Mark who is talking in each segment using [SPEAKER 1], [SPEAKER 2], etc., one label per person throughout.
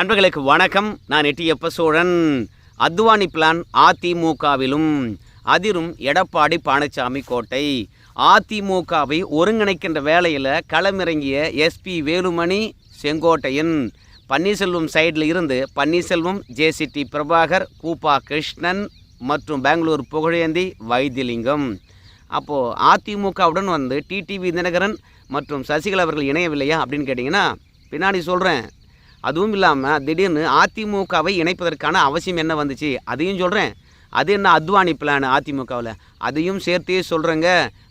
[SPEAKER 1] நண்பர்களுக்கு வணக்கம். நான் எட்டியப்ப சோழன். அத்வானி பிளான் அதிமுகவிலும் அதிரும் எடப்பாடி பழனிசாமி கோட்டை. அதிமுகவை ஒருங்கிணைக்கின்ற வேலையில் களமிறங்கிய எஸ்பி வேலுமணி செங்கோட்டையன் பன்னீர்செல்வம் சைடில் இருந்து பன்னீர்செல்வம் ஜேசிடி பிரபாகர் கூப்பா கிருஷ்ணன் மற்றும் பெங்களூர் புகழேந்தி வைத்தியலிங்கம் அப்போது அதிமுகவுடன் வந்து டிடிவி தினகரன் மற்றும் சசிகலா அவர்கள் இணையவில்லையா அப்படின்னு கேட்டிங்கன்னா பின்னாடி சொல்கிறேன் அதுவும் இல்லாமல் திடீர்னு அதிமுகவை இணைப்பதற்கான அவசியம் என்ன வந்துச்சு? அதையும் சொல்கிறேன் அது என்ன அத்வானி பிளான் அதிமுகவில்? அதையும் சேர்த்தே சொல்கிறேங்க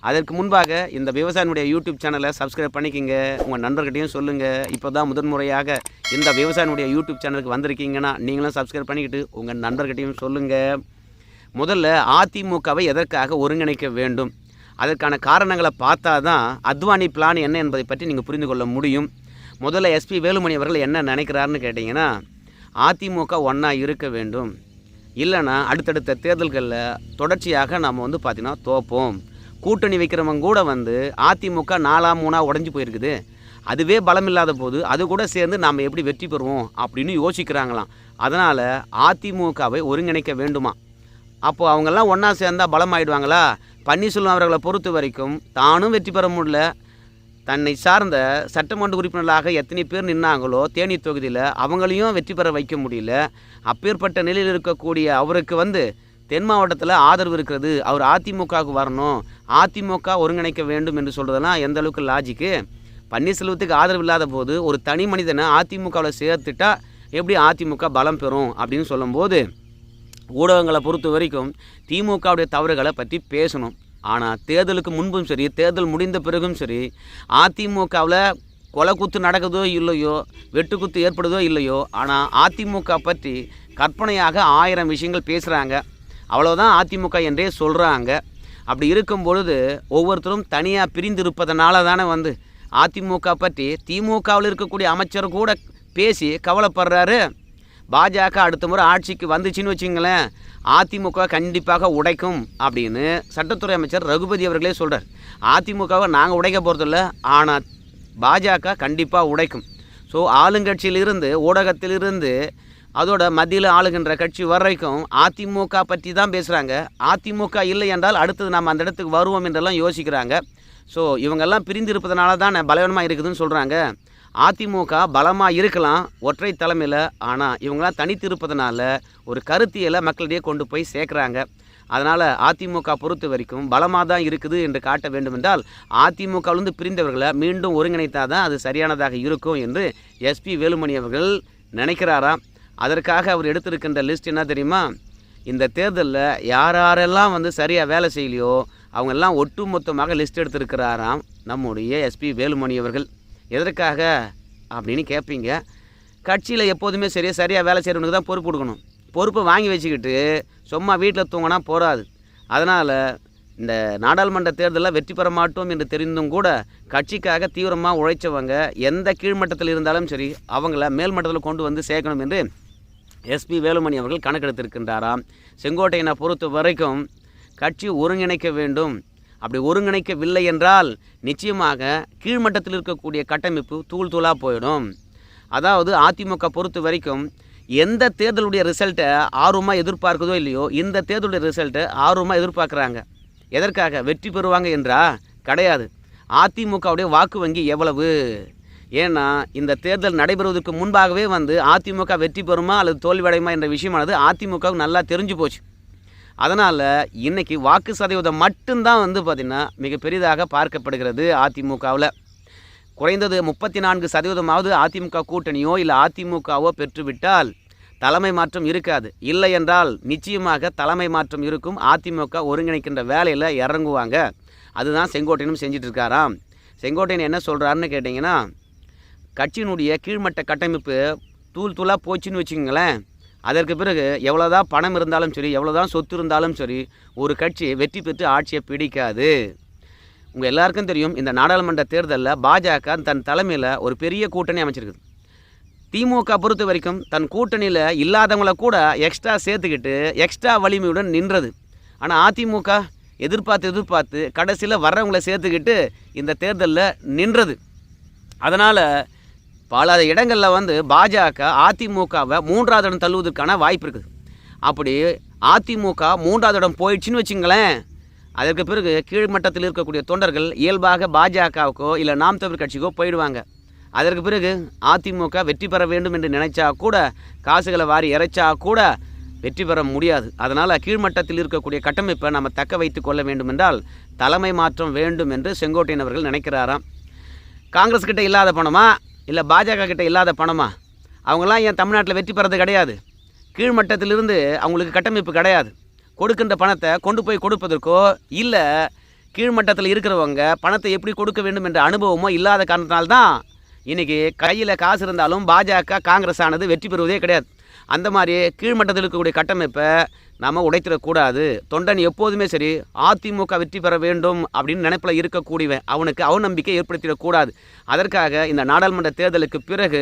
[SPEAKER 1] அதற்கு முன்பாக இந்த விவசாயினுடைய யூடியூப் சேனலை சப்ஸ்கிரைப் பண்ணிக்கிங்க. உங்கள் நண்பர்கிட்டையும் சொல்லுங்கள் இப்போ தான் முதன்முறையாக இந்த விவசாயினுடைய யூடியூப் சேனலுக்கு வந்திருக்கீங்கன்னா நீங்களும் சப்ஸ்கிரைப் பண்ணிக்கிட்டு உங்கள் நண்பர்கிட்டையும் சொல்லுங்கள் முதல்ல அதிமுகவை எதற்காக ஒருங்கிணைக்க வேண்டும்? அதற்கான காரணங்களை பார்த்தா தான் அத்வானி பிளான் என்ன என்பதை பற்றி நீங்கள் புரிந்து கொள்ள முடியும். முதல்ல எஸ்பி வேலுமணி அவர்கள் என்ன நினைக்கிறாருன்னு கேட்டிங்கன்னா அதிமுக ஒன்றா இருக்க வேண்டும். இல்லைன்னா அடுத்தடுத்த தேர்தல்களில் தொடர்ச்சியாக நம்ம வந்து பார்த்திங்கன்னா தோப்போம். கூட்டணி வைக்கிறவங்க கூட வந்து அதிமுக நாலா மூணாக உடஞ்சி போயிருக்குது. அதுவே பலம் இல்லாத போது அது கூட சேர்ந்து நாம் எப்படி வெற்றி பெறுவோம்? அப்படின்னு யோசிக்கிறாங்களாம். அதனால் அதிமுகவை ஒருங்கிணைக்க வேண்டுமா? அப்போது அவங்கெல்லாம் ஒன்றா சேர்ந்தால் பலமாயிடுவாங்களா? பன்னீர்செல்வம் அவர்களை பொறுத்த வரைக்கும் தானும் வெற்றி பெற முடியல தன்னை சார்ந்த சட்டமன்ற உறுப்பினர்களாக எத்தனை பேர் நின்னாங்களோ தேனி தொகுதியில் அவங்களையும் வெற்றி பெற வைக்க முடியல. அப்பேற்பட்ட நிலையில் இருக்கக்கூடிய அவருக்கு வந்து தென் மாவட்டத்தில் ஆதரவு இருக்கிறது. அவர் அதிமுகவுக்கு வரணும். அதிமுக ஒருங்கிணைக்க வேண்டும் என்று சொல்கிறதெல்லாம் எந்த அளவுக்கு லாஜிக்கு பன்னீர்செல்வத்துக்கு ஆதரவு இல்லாத போது ஒரு தனி மனிதனை அதிமுகவில் சேர்த்துட்டா எப்படி அதிமுக பலம் பெறும் அப்படின்னு சொல்லும்போது ஊடகங்களை பொறுத்த வரைக்கும் திமுகவுடைய தவறுகளை பற்றி பேசணும். ஆனால் தேர்தலுக்கு முன்பும் சரி தேர்தல் முடிந்த பிறகும் சரி அதிமுகவில் கொலை குத்து நடக்குதோ இல்லையோ வெட்டுக்குத்து ஏற்படுதோ இல்லையோ ஆனால் அதிமுக பற்றி கற்பனையாக ஆயிரம் விஷயங்கள் பேசுகிறாங்க அவ்வளோதான் அதிமுக என்றே சொல்கிறாங்க அப்படி இருக்கும் பொழுது ஒவ்வொருத்தரும் தனியாக பிரிந்து இருப்பதனால தானே வந்து அதிமுக பற்றி திமுகவில் இருக்கக்கூடிய அமைச்சர் கூட பேசி கவலைப்படுறாரு. பாஜக அடுத்த முறை ஆட்சிக்கு வந்துச்சுன்னு வச்சுங்களேன் அதிமுக கண்டிப்பாக உடைக்கும் அப்படின்னு சட்டத்துறை அமைச்சர் ரகுபதி அவர்களே சொல்கிறார் அதிமுகவை நாங்கள் உடைக்க போகிறதில்ல ஆனால் பாஜக கண்டிப்பாக உடைக்கும். ஸோ ஆளுங்கட்சியிலிருந்து ஊடகத்திலிருந்து அதோட மத்தியில் ஆளுகின்ற கட்சி வரைக்கும் அதிமுக பற்றி தான் பேசுகிறாங்க அதிமுக இல்லை என்றால் அடுத்தது நம்ம அந்த இடத்துக்கு வருவோம் என்றெல்லாம் யோசிக்கிறாங்க. ஸோ இவங்கெல்லாம் பிரிந்து இருப்பதனால தான் பலவீனமாக இருக்குதுன்னு சொல்கிறாங்க அதிமுக பலமாக இருக்கலாம் ஒற்றை தலைமையில் ஆனால் இவங்களாம் தனித்து இருப்பதனால ஒரு கருத்தியலை மக்களிடையே கொண்டு போய் சேர்க்குறாங்க. அதனால் அதிமுக பொறுத்த வரைக்கும் பலமாக தான் இருக்குது என்று காட்ட வேண்டுமென்றால் அதிமுகவிலிருந்து பிரிந்தவர்களை மீண்டும் ஒருங்கிணைத்தால் தான் அது சரியானதாக இருக்கும் என்று எஸ்பி வேலுமணி அவர்கள் நினைக்கிறாராம் அதற்காக அவர் எடுத்திருக்கின்ற லிஸ்ட் என்ன தெரியுமா? இந்த தேர்தலில் யார் யாரெல்லாம் வந்து சரியாக வேலை செய்யலையோ அவங்கெல்லாம் ஒட்டுமொத்தமாக லிஸ்ட் எடுத்திருக்கிறாராம் நம்முடைய எஸ்பி வேலுமணி அவர்கள். எதற்காக அப்படின்னு கேட்பீங்க கட்சியில் எப்போதுமே சரியாக சரியாக வேலை செய்கிறவனுக்கு தான் பொறுப்பு கொடுக்கணும். பொறுப்பை வாங்கி வச்சுக்கிட்டு சும்மா வீட்டில் தூங்கினா போகாது அதனால் இந்த நாடாளுமன்ற தேர்தலில் வெற்றி பெற மாட்டோம் என்று தெரிந்தும் கூட கட்சிக்காக தீவிரமாக உழைச்சவங்க எந்த கீழ்மட்டத்தில் இருந்தாலும் சரி அவங்கள மேல்மட்டத்தில் கொண்டு வந்து சேர்க்கணும் என்று எஸ்பி வேலுமணி அவர்கள் கணக்கெடுத்திருக்கின்றாராம். செங்கோட்டையனை பொறுத்த வரைக்கும் கட்சி ஒருங்கிணைக்க வேண்டும். அப்படி ஒருங்கிணைக்கவில்லை என்றால் நிச்சயமாக கீழ்மட்டத்தில் இருக்கக்கூடிய கட்டமைப்பு தூள் தூளாக போயிடும். அதாவது அதிமுக பொறுத்த வரைக்கும் எந்த தேர்தலுடைய ரிசல்ட்டை ஆர்வமாக எதிர்பார்க்குதோ இல்லையோ இந்த தேர்தலுடைய ரிசல்ட்டை ஆர்வமாக எதிர்பார்க்குறாங்க. எதற்காக? வெற்றி பெறுவாங்க என்றா? கிடையாது. அதிமுகவுடைய வாக்கு வங்கி எவ்வளவு? ஏன்னா இந்த தேர்தல் நடைபெறுவதற்கு முன்பாகவே வந்து அதிமுக வெற்றி பெறுமா அல்லது தோல்வியடையுமா என்ற விஷயமானது அதிமுகவுக்கு நல்லா தெரிஞ்சு போச்சு. அதனால் இன்றைக்கி வாக்கு சதவீதம் மட்டும்தான் வந்து பார்த்திங்கன்னா மிக பெரிதாக பார்க்கப்படுகிறது அதிமுகவில். குறைந்தது முப்பத்தி நான்கு சதவீதமாவது அதிமுக கூட்டணியோ இல்லை அதிமுகவோ பெற்றுவிட்டால் தலைமை மாற்றம் இருக்காது. இல்லை என்றால் நிச்சயமாக தலைமை மாற்றம் இருக்கும். அதிமுக ஒருங்கிணைக்கின்ற வேலையில் இறங்குவாங்க. அதுதான் செங்கோட்டையனும் செஞ்சிட்டு இருக்காராம் செங்கோட்டையன் என்ன சொல்கிறாருன்னு கேட்டிங்கன்னா கட்சியினுடைய கீழ்மட்ட கட்டமைப்பு தூள் தூளாக போச்சுன்னு வச்சுக்கோங்களேன். அதற்கு பிறகு எவ்வளோதான் பணம் இருந்தாலும் சரி எவ்வளோதான் சொத்து இருந்தாலும் சரி ஒரு கட்சி வெற்றி பெற்று ஆட்சியை பிடிக்காது. உங்கள் எல்லாருக்கும் தெரியும் இந்த நாடாளுமன்ற தேர்தலில் பாஜக தன் தலைமையில் ஒரு பெரிய கூட்டணி அமைச்சிருக்குது. திமுக பொறுத்த வரைக்கும் தன் கூட்டணியில் இல்லாதவங்கள கூட எக்ஸ்ட்ரா சேர்த்துக்கிட்டு எக்ஸ்ட்ரா வலிமையுடன் நின்றது. ஆனால் அதிமுக எதிர்பார்த்து எதிர்பார்த்து கடைசியில் வர்றவங்கள சேர்த்துக்கிட்டு இந்த தேர்தலில் நின்றது. அதனால் பல இடங்களில் வந்து பாஜக அதிமுகவை மூன்றாவது இடம் தள்ளுவதற்கான வாய்ப்பு இருக்குது. அப்படி அதிமுக மூன்றாவது இடம் போயிடுச்சுன்னு வச்சுங்களேன் அதற்கு பிறகு கீழ்மட்டத்தில் இருக்கக்கூடிய தொண்டர்கள் இயல்பாக பாஜகவுக்கோ இல்லை நாம் தமிழ் கட்சிக்கோ போயிடுவாங்க. அதற்கு பிறகு அதிமுக வெற்றி பெற வேண்டும் என்று நினைச்சா கூட காசுகளை வாரி இறைச்சா கூட வெற்றி பெற முடியாது. அதனால் கீழ்மட்டத்தில் இருக்கக்கூடிய கட்டமைப்பை நம்ம தக்க வைத்து கொள்ள வேண்டும் என்றால் தலைமை மாற்றம் வேண்டும் என்று செங்கோட்டையன் அவர்கள் நினைக்கிறாராம். காங்கிரஸ் கிட்ட இல்லாத பணமாக இல்லை பாஜக கிட்ட இல்லாத பணமா? அவங்களாம் ஏன் தமிழ்நாட்டில் வெற்றி பெறது கிடையாது? கீழ்மட்டத்திலிருந்து அவங்களுக்கு கட்டமைப்பு கிடையாது. கொடுக்கின்ற பணத்தை கொண்டு போய் கொடுப்பதற்கோ இல்லை கீழ்மட்டத்தில் இருக்கிறவங்க பணத்தை எப்படி கொடுக்க வேண்டும் என்ற அனுபவமோ இல்லாத காரணத்தினால்தான் இன்றைக்கி கையில் காசு இருந்தாலும் பாஜக காங்கிரஸ் ஆனது வெற்றி பெறுவதே கிடையாது. அந்த மாதிரி கீழ்மட்டத்தில் இருக்கக்கூடிய கட்டமைப்பை நாம் உடைத்திடக்கூடாது. தொண்டன் எப்போதுமே சரி அதிமுக வெற்றி பெற வேண்டும் அப்படின்னு நினைப்பில் இருக்கக்கூடியவன் அவனுக்கு அவநம்பிக்கை ஏற்படுத்திடக்கூடாது. அதற்காக இந்த நாடாளுமன்ற தேர்தலுக்கு பிறகு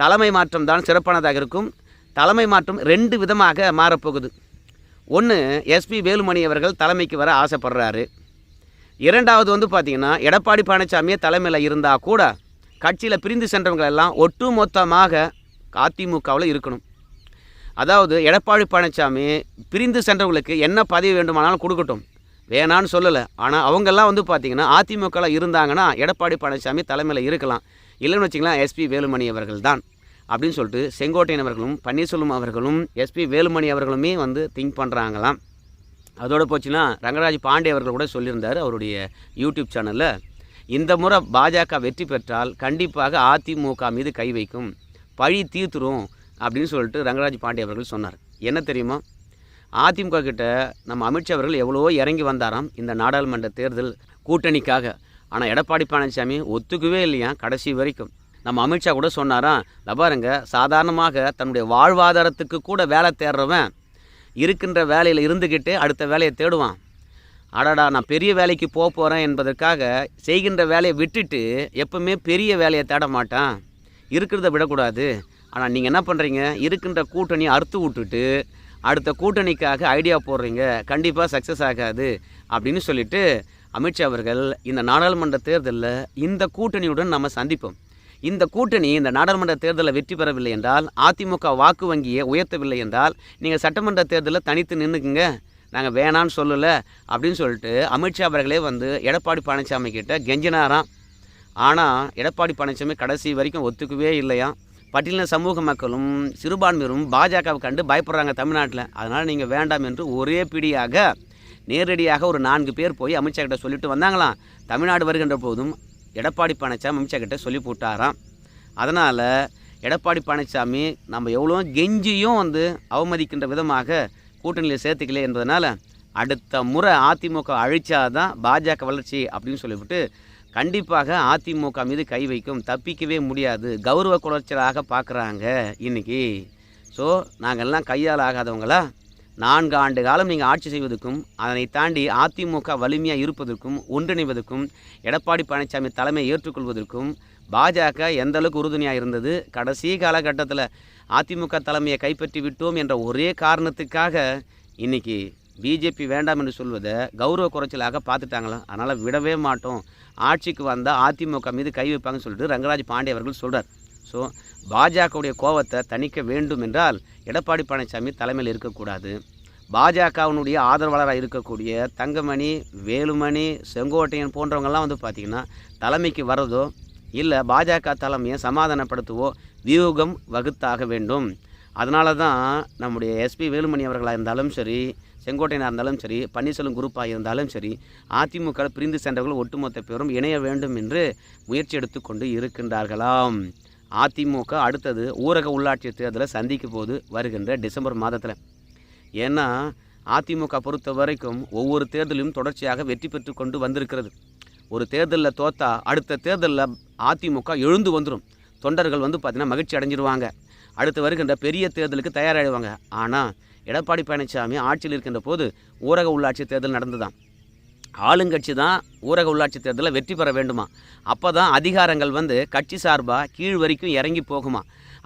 [SPEAKER 1] தலைமை மாற்றம் தான் சிறப்பானதாக இருக்கும். தலைமை மாற்றம் ரெண்டு விதமாக மாறப்போகுது. ஒன்று எஸ்பி வேலுமணி அவர்கள் தலைமைக்கு வர ஆசைப்படுறாரு. இரண்டாவது வந்து பார்த்திங்கன்னா எடப்பாடி பழனிசாமியே தலைமையில் இருந்தால் கூட கட்சியில் பிரிந்து சென்றவங்களெல்லாம் ஒட்டு மொத்தமாக அதிமுகவில் இருக்கணும். அதாவது எடப்பாடி பழனிசாமி பிரிந்து சென்றவங்களுக்கு என்ன பதவி வேண்டுமானாலும் கொடுக்கட்டும். வேணான்னு சொல்லலை. ஆனால் அவங்கெல்லாம் வந்து பார்த்திங்கன்னா அதிமுகவில் இருந்தாங்கன்னா எடப்பாடி பழனிசாமி தலைமையில் இருக்கலாம். இல்லைன்னு வச்சிங்களேன் எஸ்பி வேலுமணி அவர்கள் தான் அப்படின்னு சொல்லிட்டு செங்கோட்டையன் அவர்களும் பன்னீர்செல்வம் அவர்களும் எஸ்பி வேலுமணி அவர்களுமே வந்து திங்க் பண்ணுறாங்களாம் அதோடு போச்சுன்னா ரங்கராஜ் பாண்டே அவர்கள் கூட சொல்லியிருந்தார் அவருடைய யூடியூப் சேனலில். இந்த முறை பாஜக வெற்றி பெற்றால் கண்டிப்பாக அதிமுக மீது கை வைக்கும். பழி தீர்த்துரும். அப்படின்னு சொல்லிட்டு ரங்கராஜ் பாண்டே அவர்கள் சொன்னார். என்ன தெரியுமா? அதிமுக கிட்ட நம்ம அமித்ஷா அவர்கள் எவ்வளவோ இறங்கி வந்தாராம் இந்த நாடாளுமன்ற தேர்தல் கூட்டணிக்காக. ஆனால் எடப்பாடி பழனிசாமி ஒத்துக்கவே இல்லையா கடைசி வரைக்கும். நம்ம அமித்ஷா கூட சொன்னாராம் பாருங்க சாதாரணமாக தன்னுடைய வாழ்வாதாரத்துக்கு கூட வேலை தேடுறவன் இருக்கின்ற வேலையில் இருந்துக்கிட்டு அடுத்த வேலையை தேடுவான். அடாடா நான் பெரிய வேலைக்கு போக போகிறேன் என்பதற்காக செய்கின்ற வேலையை விட்டுட்டு எப்பவுமே பெரிய வேலையை தேட மாட்டான். இருக்கிறத விடக்கூடாது. ஆனால் நீங்கள் என்ன பண்ணுறீங்க இருக்கின்ற கூட்டணி அறுத்து விட்டுட்டு அடுத்த கூட்டணிக்காக ஐடியா போடுறீங்க. கண்டிப்பாக சக்ஸஸ் ஆகாது அப்படின்னு சொல்லிட்டு அமித்ஷா அவர்கள் இந்த நாடாளுமன்ற தேர்தலில் இந்த கூட்டணியுடன் நம்ம சந்திப்போம். இந்த கூட்டணி இந்த நாடாளுமன்ற தேர்தலில் வெற்றி பெறவில்லை என்றால் அதிமுக வாக்கு வங்கியை உயர்த்தவில்லை என்றால் நீங்கள் சட்டமன்ற தேர்தலில் தனித்து நின்றுக்குங்க நாங்கள் வேணான்னு சொல்லலை அப்படின்னு சொல்லிட்டு அமித்ஷா அவர்களே வந்து எடப்பாடி பழனிசாமி கிட்ட கெஞ்சினாராம். ஆனால் எடப்பாடி பழனிசாமி கடைசி வரைக்கும் ஒத்துக்கவே இல்லையா பட்டியலின சமூக மக்களும் சிறுபான்மையினரும் பாஜகவை கண்டு பயப்படுறாங்க தமிழ்நாட்டில். அதனால் நீங்கள் வேண்டாம் என்று ஒரே பிடியாக நேரடியாக ஒரு நான்கு பேர் போய் அமித்ஷா கிட்ட சொல்லிட்டு வந்தாங்களாம். தமிழ்நாடு வருகின்ற போதும் எடப்பாடி பழனிசாமி அமித்ஷா கிட்ட சொல்லி போட்டாராம். அதனால் எடப்பாடி பழனிசாமி நம்ம எவ்வளோ கெஞ்சியும் வந்து அவமதிக்கின்ற விதமாக கூட்டணியில் சேர்த்துக்கல என்பதனால் அடுத்த முறை அதிமுக அழிச்சாதான் பாஜக வளர்ச்சி அப்படின்னு சொல்லிவிட்டு கண்டிப்பாக அதிமுக மீது கை வைக்கும். தப்பிக்கவே முடியாது. கௌரவ குளச்சலாக பார்க்குறாங்க இன்னைக்கு. ஸோ நாங்கள்லாம் கையால் ஆகாதவங்களா? நான்கு ஆண்டு காலம் நீங்கள் ஆட்சி செய்வதற்கும் அதனை தாண்டி அதிமுக வலிமையாக இருப்பதற்கும் ஒன்றிணைவதற்கும் எடப்பாடி பழனிசாமி தலைமை ஏற்றுக்கொள்வதற்கும் பாஜக எந்த அளவுக்கு உறுதுணையாக இருந்தது? கடைசி காலகட்டத்தில் அதிமுக தலைமையை கைப்பற்றி விட்டோம் என்ற ஒரே காரணத்துக்காக இன்னைக்கு பிஜேபி வேண்டாம் என்று சொல்வதை கௌரவ குறைச்சலாக பார்த்துட்டாங்களாம். அதனால் விடவே மாட்டோம். ஆட்சிக்கு வந்தால் அதிமுக மீது கை வைப்பாங்கன்னு சொல்லிட்டு ரங்கராஜ் பாண்டே அவர்கள் சொல்கிறார் ஸோ பாஜகவுடைய கோவத்தை தணிக்க வேண்டும் என்றால் எடப்பாடி பழனிசாமி தலைமையில் இருக்கக்கூடாது. பாஜகவினுடைய ஆதரவாளராக இருக்கக்கூடிய தங்கமணி வேலுமணி செங்கோட்டையன் போன்றவங்கெல்லாம் வந்து பார்த்திங்கன்னா தலைமைக்கு வர்றதோ இல்லை பாஜக தலைமையை சமாதானப்படுத்துவோ வியூகம் வகுத்தாக வேண்டும். அதனால தான் நம்முடைய எஸ்பி வேலுமணி அவர்களாக இருந்தாலும் சரி செங்கோட்டையனாக இருந்தாலும் சரி பன்னீர்செல்வம் குரூப்பாக இருந்தாலும் சரி அதிமுக பிரிந்து சென்றவர்கள் ஒட்டுமொத்த பேரும் இணைய வேண்டும் என்று முயற்சி எடுத்துக்கொண்டு இருக்கின்றார்களாம். அதிமுக அடுத்தது ஊரக உள்ளாட்சி தேர்தலை சந்திக்க போது வருகின்ற டிசம்பர் மாதத்தில். ஏன்னா அதிமுக பொறுத்த வரைக்கும் ஒவ்வொரு தேர்தலும் தொடர்ச்சியாக வெற்றி பெற்று கொண்டு வந்திருக்கிறது. ஒரு தேர்தலில் தோத்தா அடுத்த தேர்தலில் அதிமுக எழுந்து வந்துடும் தொண்டர்கள் வந்து பார்த்திங்கன்னா மகிழ்ச்சி அடைஞ்சிருவாங்க. அடுத்து வருகின்ற பெரிய தேர்தலுக்கு தயாராகிடுவாங்க ஆனால் எடப்பாடி பழனிசாமி ஆட்சியில் இருக்கின்ற போது ஊரக உள்ளாட்சி தேர்தல் நடந்துதான். ஆளுங்கட்சி தான் ஊரக உள்ளாட்சி தேர்தலில் வெற்றி பெற வேண்டுமா? அப்போ தான் அதிகாரங்கள் வந்து கட்சி சார்பாக கீழ் வரைக்கும் இறங்கி போகுமா?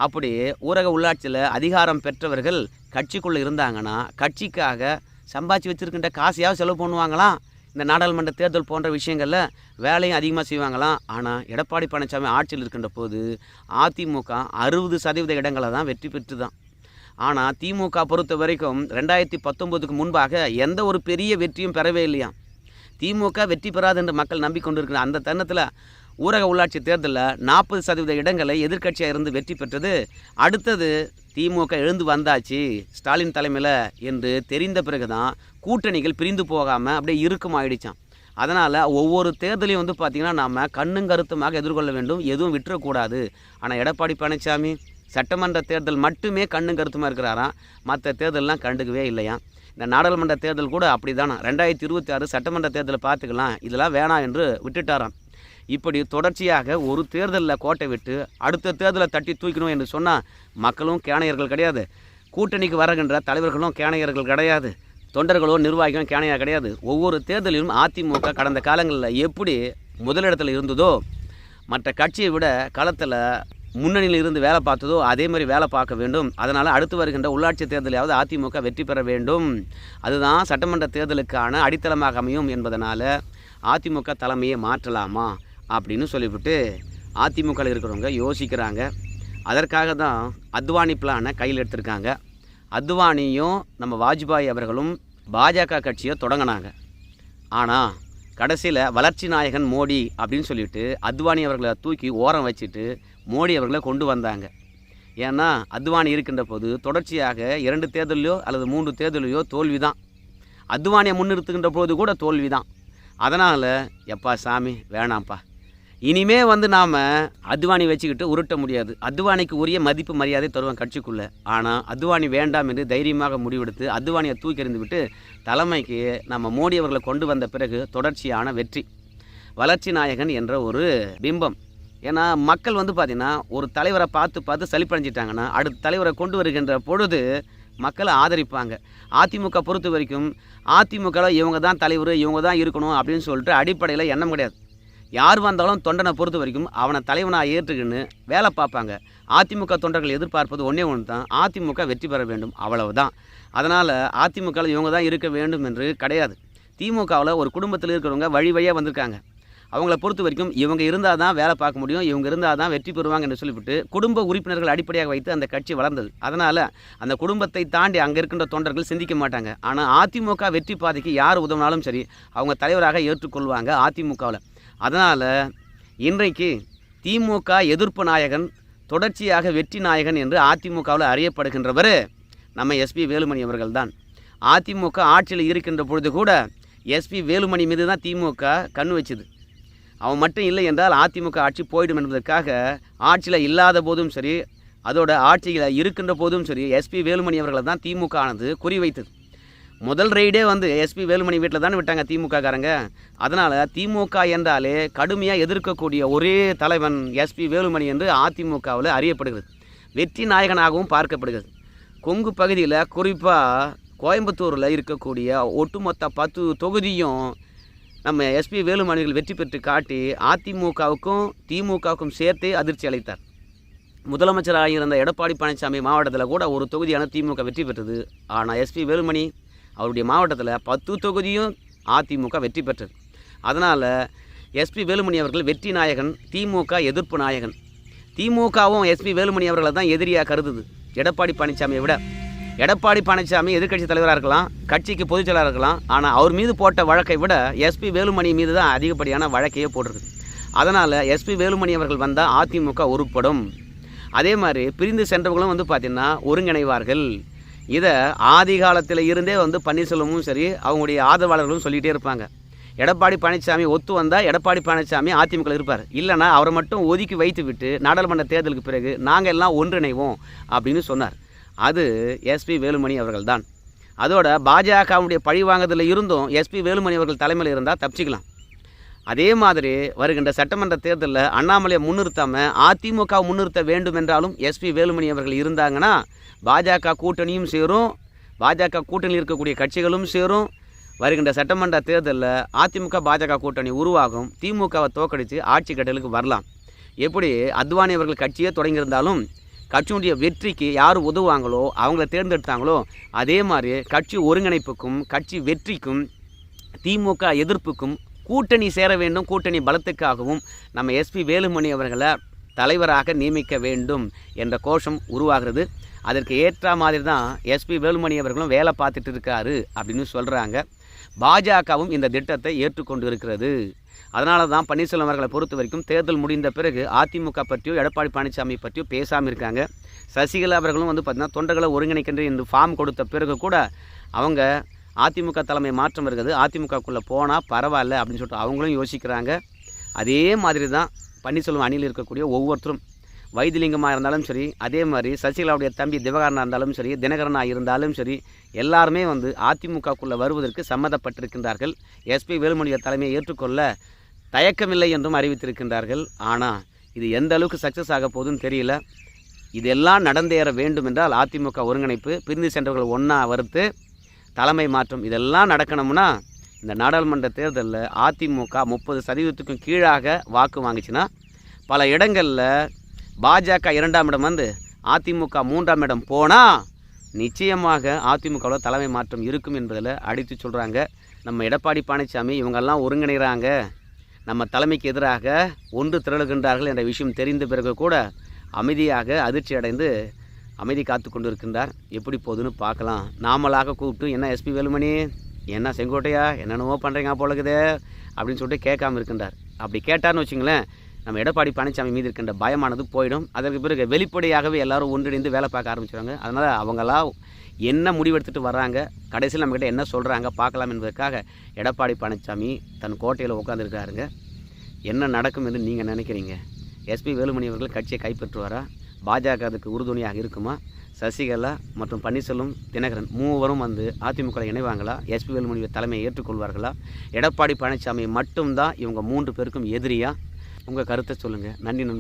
[SPEAKER 1] அப்படி ஊரக உள்ளாட்சியில் அதிகாரம் பெற்றவர்கள் கட்சிக்குள்ளே இருந்தாங்கன்னா கட்சிக்காக சம்பாதிச்சு வச்சுருக்கின்ற காசையாவது செலவு பண்ணுவாங்களாம் இந்த நாடாளுமன்ற தேர்தல் போன்ற விஷயங்களில் வேலையும் அதிகமாக செய்வாங்களாம் ஆனால் எடப்பாடி பழனிசாமி ஆட்சியில் இருக்கின்ற போது அதிமுக அறுபது சதவீத இடங்களை தான் வெற்றி பெற்று தான் ஆனால் திமுக பொறுத்த வரைக்கும் ரெண்டாயிரத்தி பத்தொம்போதுக்கு முன்பாக எந்த ஒரு பெரிய வெற்றியும் பெறவே இல்லையாம் திமுக வெற்றி பெறாது என்று மக்கள் நம்பிக்கொண்டிருக்கிற அந்த தருணத்தில் ஊரக உள்ளாட்சி தேர்தலில் நாற்பது சதவீத இடங்களை எதிர்க்கட்சியாக இருந்து வெற்றி பெற்றது. அடுத்தது திமுக எழுந்து வந்தாச்சு. ஸ்டாலின் தலைமையில் என்று தெரிந்த பிறகு தான் கூட்டணிகள் பிரிந்து போகாமல் அப்படியே இறுக்கமாயிடுச்சான் அதனால் ஒவ்வொரு தேர்தலையும் வந்து பார்த்திங்கன்னா நாம் கண்ணும் கருத்துமாக எதிர்கொள்ள வேண்டும். எதுவும் விட்டுறக்கூடாது. ஆனால் எடப்பாடி பழனிசாமி சட்டமன்ற தேர்தல் மட்டுமே கண்ணும் கருத்துமாக இருக்கிறாராம். மற்ற தேர்தல்லாம் கண்டுக்கவே இல்லையாம் இந்த நாடாளுமன்ற தேர்தல் கூட அப்படி தானா ரெண்டாயிரத்தி இருபத்தி ஆறு சட்டமன்ற தேர்தலை பார்த்துக்கலாம். இதெல்லாம் வேணாம் என்று விட்டுட்டாராம். இப்படி தொடர்ச்சியாக ஒரு தேர்தலில் கோட்டை விட்டு அடுத்த தேர்தலை தட்டி தூக்கணும் என்று சொன்னால் மக்களும் கேணையர்கள் கிடையாது. கூட்டணிக்கு வருகின்ற தலைவர்களும் கேணையர்கள் கிடையாது. தொண்டர்களோ நிர்வாகிகளும் கேணையாக கிடையாது. ஒவ்வொரு தேர்தலிலும் அதிமுக கடந்த காலங்களில் எப்படி முதலிடத்தில் இருந்ததோ மற்ற கட்சியை விட களத்தில் முன்னணியில் இருந்து வேலை பார்த்ததோ அதே மாதிரி வேலை பார்க்க வேண்டும். அதனால் அடுத்து வருகின்ற உள்ளாட்சி தேர்தலையாவது அதிமுக வெற்றி பெற வேண்டும். அதுதான் சட்டமன்ற தேர்தலுக்கான அடித்தளமாக அமையும் என்பதனால் அதிமுக தலைமையை மாற்றலாமா அப்படின்னு சொல்லிவிட்டு அதிமுகவில் இருக்கிறவங்க யோசிக்கிறாங்க. அதற்காக தான் அத்வானி பிளானை கையில் எடுத்திருக்காங்க. அத்வானியும் நம்ம வாஜ்பாய் அவர்களும் பாஜக கட்சியை தொடங்கினாங்க. ஆனால் கடைசியில் வளர்ச்சி நாயகன் மோடி அப்படின்னு சொல்லிட்டு அத்வானி அவர்களை தூக்கி ஓரம் வச்சுட்டு மோடி அவர்களை கொண்டு வந்தாங்க. ஏன்னா அத்வானி இருக்கின்ற போது தொடர்ச்சியாக இரண்டு தேர்தலையோ அல்லது மூன்று தேர்தலையோ தோல்வி தான் அத்வானியை முன்னிறுத்துகின்ற போது கூட தோல்வி தான் அதனால் எப்பா சாமி வேணாம்ப்பா. இனிமே வந்து நாம் அத்வானி வச்சுக்கிட்டு உருட்ட முடியாது. அத்வானிக்கு உரிய மதிப்பு மரியாதை தருவோம் கட்சிக்குள்ளே. ஆனால் அத்வானி வேண்டாம் என்று தைரியமாக முடிவெடுத்து அத்வானியை தூக்கி எறிந்து விட்டு தலைமைக்கு நம்ம மோடி அவர்களை கொண்டு வந்த பிறகு தொடர்ச்சியான வெற்றி. வளர்ச்சி நாயகன் என்ற ஒரு பிம்பம். ஏன்னா மக்கள் வந்து பார்த்திங்கன்னா ஒரு தலைவரை பார்த்து பார்த்து சலிப்படைஞ்சிட்டாங்கன்னா அடுத்த தலைவரை கொண்டு வருகின்ற பொழுது மக்களை ஆதரிப்பாங்க. அதிமுக பொறுத்த வரைக்கும் அதிமுகவில் இவங்க தான் தலைவர் இவங்க தான் இருக்கணும் அப்படின்னு சொல்லிட்டு அடிப்படையில் எண்ணம் கிடையாது. யார் வந்தாலும் தொண்டனை பொறுத்த வரைக்கும் அவனை தலைவனாக ஏற்றுக்கின்னு வேலை பார்ப்பாங்க. அதிமுக தொண்டர்கள் எதிர்பார்ப்பது ஒன்றே ஒன்று தான். அதிமுக வெற்றி பெற வேண்டும் அவ்வளவுதான். அதனால் அதிமுகவில் இவங்க தான் இருக்க வேண்டும் என்று கிடையாது. திமுகவில் ஒரு குடும்பத்தில் இருக்கிறவங்க வழி வழியாக வந்திருக்காங்க. அவங்கள பொறுத்த வரைக்கும் இவங்க இருந்தால் தான் வேலை பார்க்க முடியும் இவங்க இருந்தால் தான் வெற்றி பெறுவாங்க என்று சொல்லிவிட்டு குடும்ப உறுப்பினர்கள் அடிப்படையாக வைத்து அந்த கட்சி வளர்ந்தது. அதனால் அந்த குடும்பத்தை தாண்டி அங்கே இருக்கின்ற தொண்டர்கள் சிந்திக்க மாட்டாங்க. ஆனால் அதிமுக வெற்றி பாதைக்கு யார் உதவினாலும் சரி அவங்க தலைவராக ஏற்றுக்கொள்வாங்க அதிமுகவில். அதனால் இன்றைக்கு திமுக எதிர்ப்பு நாயகன் தொடர்ச்சியாக வெற்றி நாயகன் என்று அதிமுகவில் அறியப்படுகின்றவர் நம்ம எஸ்பி வேலுமணி அவர்கள் தான். அதிமுக ஆட்சியில் இருக்கின்ற பொழுது கூட எஸ்பி வேலுமணி மீது தான் திமுக கண் வச்சுது. அவன் மட்டும் இல்லை என்றால் அதிமுக ஆட்சி போயிடும் என்பதற்காக ஆட்சியில் இல்லாத போதும் சரி அதோட ஆட்சியில் இருக்கின்ற போதும் சரி எஸ்பி வேலுமணி அவர்களை தான் திமுக ஆனது குறிவைத்தது. முதல் ரெய்டே வந்து எஸ்பி வேலுமணி வீட்டில் தானே விட்டாங்க திமுககாரங்க. அதனால் திமுக என்றாலே கடுமையாக எதிர்க்கக்கூடிய ஒரே தலைவன் எஸ்பி வேலுமணி என்று அதிமுகவில் அறியப்படுகிறது. வெற்றி நாயகனாகவும் பார்க்கப்படுகிறது. கொங்கு பகுதியில் குறிப்பாக கோயம்புத்தூரில் இருக்கக்கூடிய ஒட்டுமொத்த பத்து தொகுதியும் நம்ம எஸ்பி வேலுமணிகள் வெற்றி பெற்று காட்டி அதிமுகவுக்கும் திமுகவுக்கும் சேர்த்து அதிர்ச்சி அளித்தார். முதலமைச்சராக இருந்த எடப்பாடி பழனிசாமி மாவட்டத்தில் கூட ஒரு தொகுதியான திமுக வெற்றி பெற்றது. ஆனால் எஸ்பி வேலுமணி அவருடைய மாவட்டத்தில் பத்து தொகுதியும் அதிமுக வெற்றி பெற்றது. அதனால் எஸ்பி வேலுமணி அவர்கள் வெற்றி நாயகன் திமுக எதிர்ப்பு நாயகன். திமுகவும் எஸ்பி வேலுமணி அவர்களை தான் எதிரியாக கருதுது. எடப்பாடி பழனிசாமியை விட எடப்பாடி பழனிசாமி எதிர்கட்சி தலைவராக இருக்கலாம் கட்சிக்கு பொதுச்செயலராக இருக்கலாம் ஆனால் அவர் மீது போட்ட வழக்கை விட எஸ்பி வேலுமணி மீது தான் அதிகப்படியான வழக்கையே போட்டிருக்கு. அதனால் எஸ்பி வேலுமணி அவர்கள் வந்தால் அதிமுக உருப்படும். அதே மாதிரி பிரிந்து சென்றவர்களும் வந்து பார்த்திங்கன்னா ஒருங்கிணைவார்கள். இதை ஆதி காலத்தில் இருந்தே வந்து பன்னீர்செல்வமும் சரி அவங்களுடைய ஆதரவாளர்களும் சொல்லிகிட்டே இருப்பாங்க. எடப்பாடி பழனிசாமி ஒத்து வந்தால் எடப்பாடி பழனிசாமி அதிமுக இருப்பார். இல்லைனா அவரை மட்டும் ஒதுக்கி வைத்து விட்டு நாடாளுமன்ற தேர்தலுக்கு பிறகு நாங்கள் எல்லாம் ஒன்றிணைவோம் அப்படின்னு சொன்னார். அது எஸ்பி வேலுமணி அவர்கள் தான் அதோட பாஜகவுடைய பழி வாங்குறதுல இருந்தும் எஸ்பி வேலுமணி அவர்கள் தலைமையில் இருந்தால் தப்பிச்சிக்கலாம். அதே மாதிரி வருகின்ற சட்டமன்ற தேர்தலில் அண்ணாமலையை முன்னிறுத்தாமல் அதிமுக முன்னிறுத்த வேண்டும் என்றாலும் எஸ்பி வேலுமணி அவர்கள் இருந்தாங்கன்னா பாஜக கூட்டணியும் சேரும் பாஜக கூட்டணியில் இருக்கக்கூடிய கட்சிகளும் சேரும். வருகின்ற சட்டமன்ற தேர்தலில் அதிமுக பாஜக கூட்டணி உருவாகும். திமுகவை தோக்கடித்து ஆட்சி கட்டலுக்கு வரலாம். எப்படி அத்வானி அவர்கள் கட்சியே தொடங்கியிருந்தாலும் கட்சியினுடைய வெற்றிக்கு யார் உதவுவாங்களோ அவங்கள தேர்ந்தெடுத்தாங்களோ அதே மாதிரி கட்சி ஒருங்கிணைப்புக்கும் கட்சி வெற்றிக்கும் திமுக எதிர்ப்புக்கும் கூட்டணி சேர வேண்டும் கூட்டணி பலத்துக்காகவும் நம்ம எஸ்பி வேலுமணி அவர்களை தலைவராக நியமிக்க வேண்டும் என்ற கோஷம் உருவாகிறது. அதற்கு ஏற்ற மாதிரி தான் எஸ்பி வேலுமணி அவர்களும் வேலை பார்த்துட்டு இருக்காரு அப்படின்னு சொல்கிறாங்க பாஜகவும் இந்த திட்டத்தை ஏற்றுக்கொண்டு இருக்கிறது. அதனால தான் பன்னீர்செல்வம் அவர்களை பொறுத்த வரைக்கும் தேர்தல் முடிந்த பிறகு அதிமுக பற்றியோ எடப்பாடி பழனிசாமி பற்றியோ பேசாமல் இருக்காங்க. சசிகலா அவர்களும் வந்து பார்த்திங்கன்னா தொண்டர்களை ஒருங்கிணைக்கின்ற இந்த ஃபார்ம் கொடுத்த பிறகு கூட அவங்க அதிமுக தலைமை மாற்றம் இருக்குது. அதிமுகக்குள்ளே போனால் பரவாயில்ல அப்படின்னு சொல்லிட்டு அவங்களும் யோசிக்கிறாங்க. அதே மாதிரி தான் பன்னீர்செல்வம் அணியில் இருக்கக்கூடிய ஒவ்வொருத்தரும் வைத்திலிங்கமாக இருந்தாலும் சரி அதே மாதிரி சசிகலாவுடைய தம்பி திவகரனாக இருந்தாலும் சரி தினகரனாக இருந்தாலும் சரி எல்லாருமே வந்து அதிமுகக்குள்ளே வருவதற்கு சம்மதப்பட்டிருக்கின்றார்கள். எஸ்பி வேலுமணியை தலைமையை ஏற்றுக்கொள்ள தயக்கமில்லை என்றும் அறிவித்திருக்கின்றார்கள். ஆனால் இது எந்த அளவுக்கு சக்ஸஸ் ஆக போகுதுன்னு தெரியல. இதெல்லாம் நடந்தேற வேண்டும் என்றால் அதிமுக ஒருங்கிணைப்பு பிரிந்து சென்றவர்கள் ஒன்றா வறுத்து தலைமை மாற்றம். இதெல்லாம் நடக்கணும்னா இந்த நாடாளுமன்ற தேர்தலில் அதிமுக முப்பது சதவீதத்துக்கும் கீழாக வாக்கு வாங்குச்சுன்னா பல இடங்களில் பாஜக இரண்டாம் இடம் வந்து அதிமுக மூன்றாம் இடம் போனால் நிச்சயமாக அதிமுகவில் தலைமை மாற்றம் இருக்கும் என்பதில் அடித்து சொல்கிறாங்க நம்ம எடப்பாடி பழனிசாமி இவங்கெல்லாம் ஒருங்கிணைகிறாங்க நம்ம தலைமைக்கு எதிராக ஒன்று திரளுகின்றார்கள் என்ற விஷயம் தெரிந்த பிறகு கூட அமைதியாக அதிர்ச்சி அடைந்து அமைதி காத்து கொண்டிருக்கின்றார். எப்படி போகுதுன்னு பார்க்கலாம். நாமளாக கூப்பிட்டு என்ன எஸ்பி வேலுமணி? என்ன செங்கோட்டையா? என்னென்னவோ பண்ணுறீங்க போலக்குதே அப்படின்னு சொல்லிட்டு கேட்காம இருக்கின்றார். அப்படி கேட்டார்னு வச்சுங்களேன் நம்ம எடப்பாடி பழனிசாமி மீது இருக்கின்ற பயமானது போயிடும். அதற்கு பிறகு வெளிப்படையாகவே எல்லாரும் ஒன்றிணைந்து வேலை பார்க்க ஆரம்பிச்சிடுவாங்க அதனால் அவங்களாம் என்ன முடிவெடுத்துட்டு வர்றாங்க கடைசியில் நம்மக்கிட்ட என்ன சொல்கிறாங்க பார்க்கலாம் என்பதற்காக எடப்பாடி பழனிசாமி தன் கோட்டையில் உட்காந்துருக்காருங்க என்ன நடக்கும் என்று நீங்கள் நினைக்கிறீங்க? எஸ்பி வேலுமணி அவர்கள் கட்சியை கைப்பற்றுவாரா? பாஜக அதுக்கு உறுதுணையாக இருக்குமா? சசிகலா மற்றும் பன்னீர்செல்வம் தினகரன் மூவரும் வந்து அதிமுக இணைவாங்களா? எஸ்பி வேலுமணி தலைமையை ஏற்றுக்கொள்வார்களா? எடப்பாடி பழனிசாமி மட்டும்தான் இவங்க மூன்று பேருக்கும் எதிரியாக உங்கள் கருத்தை சொல்லுங்கள் நன்றி நன்றி.